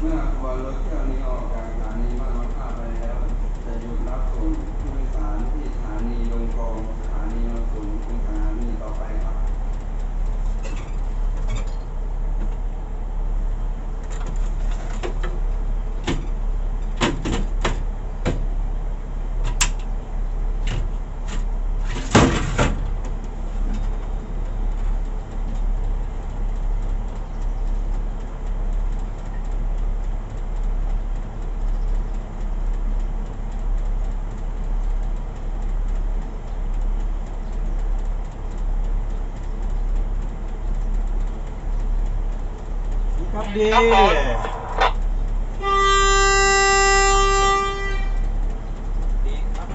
เมื่อขบวนรถเที่ยวนี้ออกจากสถานีมางมะพร้าไปแล้วจะหยุดรับส่ง ครับดี ครับผม ดีครับ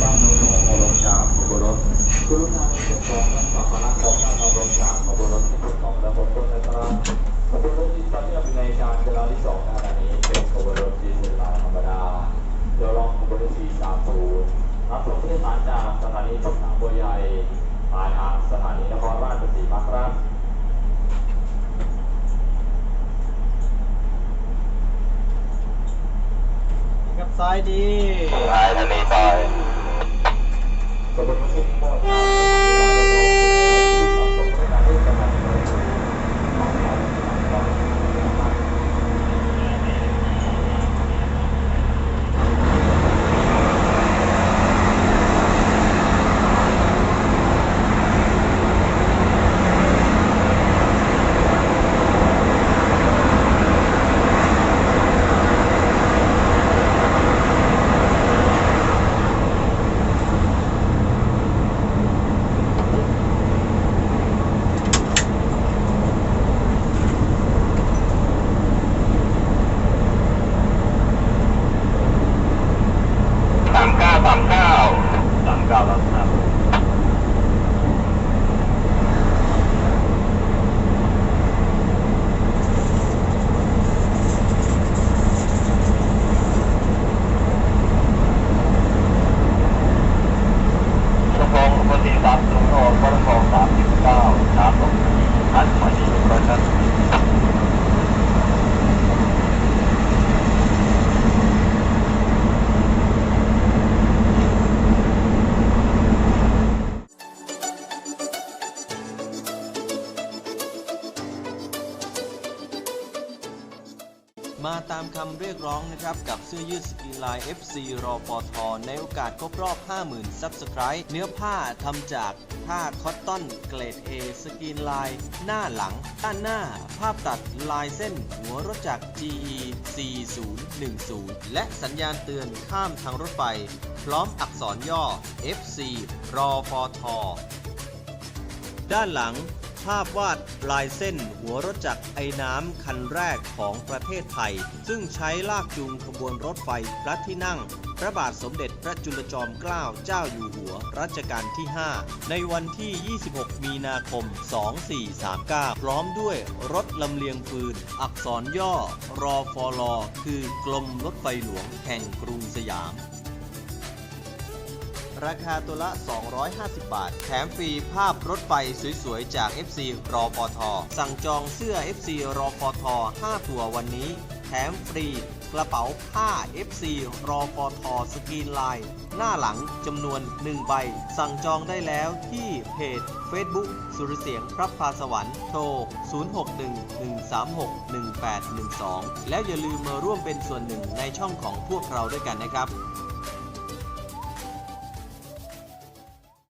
บ้านโนโนโมโรชาขบรถกรุณาในส่วนของนักสัมภาระของบ้านโนโรชาขบรถที่ถูกต้องและบนต้นนะครับขบรถที่ตอนนี้เป็นในการเวลาที่สองขณะนี้เป็นขบรถดีเซลลายธรรมดาเดี๋ยวลองขบรถ430รับส่งผู้โดยสารจากสถานีชุมทางบัวใหญ่ปลายทางสถานีนครราชสีมาครับ ดีครับ ซ้ายดี ซ้ายทางนี้ซ้ายขบวนรถที่มุ่งหน้าสถานีรถไฟฟ้าสถานีรถไฟฟ้า สามเก้าสามเก้าสามเก้าสามเก้าชั่วโมงปกติสามศูนย์หกชั่วโมงสามสิบเก้าสามสองอันพอดีเพราะฉะนั้น มาตามคำเรียกร้องนะครับ กับเสื้อยืดสกรีนไลน์ FC รอปทในโอกาสครบรอบ 50,000ซับสไคร b ์เนื้อผ้าทำจากผ้าคอตตอนเกรด A สกรีนไลน์หน้าหลัง ด้านหน้า ภาพตัดลายเส้น หัวรถจักร GE 4010 และสัญญาณเตือนข้ามทางรถไฟ พร้อมอักษรย่อ FC รอปทด้านหลัง ภาพวาดลายเส้นหัวรถจักรไอ้น้ำคันแรกของประเทศไทย ซึ่งใช้ลากจูงขบวนรถไฟพระที่นั่ง พระบาทสมเด็จพระจุลจอมเกล้าเจ้าอยู่หัวรัชกาลที่ 5 ในวันที่ 26 มีนาคม 2439 พร้อมด้วยรถลำเลียงปืน อักษรย่อรอฟอลอคือกรมรถไฟหลวงแห่งกรุงสยาม ราคาตัวละ 250 บาท แถมฟรีภาพรถไฟสวยๆ จาก FC รอปทสั่งจองเสื้อ FC รอปท5ตัววันนี้ แถมฟรีกระเป๋าผ้า FC รอปทสกรีนลาย หน้าหลังจำนวน 1 ใบ สั่งจองได้แล้วที่เพจ Facebook สุรเสียงพระพาสวรรค์โทร 0611361812 แล้วอย่าลืมมาร่วมเป็นส่วนหนึ่งในช่องของพวกเราด้วยกันนะครับ